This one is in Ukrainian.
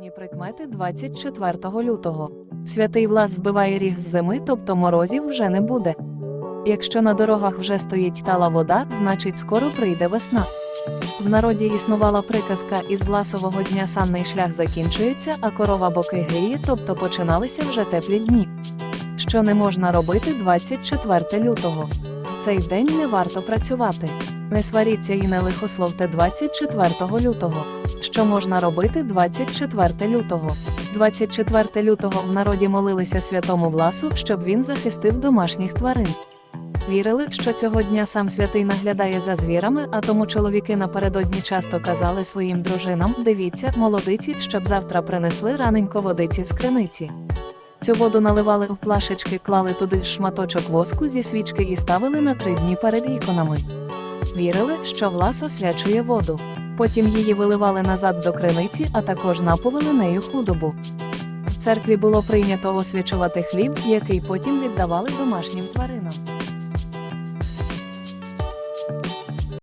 Народні прикмети 24 лютого. Святий Влас збиває ріг з зими, тобто морозів вже не буде. Якщо на дорогах вже стоїть тала вода, значить скоро прийде весна. В народі існувала приказка із Власового дня санний шлях закінчується, а корова боки гріє, тобто починалися вже теплі дні. Що не можна робити 24 лютого. Цей день не варто працювати. Не сваріться і не лихословте 24 лютого. Що можна робити 24 лютого? 24 лютого в народі молилися святому Власу, щоб він захистив домашніх тварин. Вірили, що цього дня сам святий наглядає за звірами, а тому чоловіки напередодні часто казали своїм дружинам: дивіться, молодиці, щоб завтра принесли раненько водиці з криниці. Цю воду наливали в плашечки, клали туди шматочок воску зі свічки і ставили на три дні перед іконами. Вірили, що влас освячує воду. Потім її виливали назад до криниці, а також наповили нею худобу. В церкві було прийнято освячувати хліб, який потім віддавали домашнім тваринам.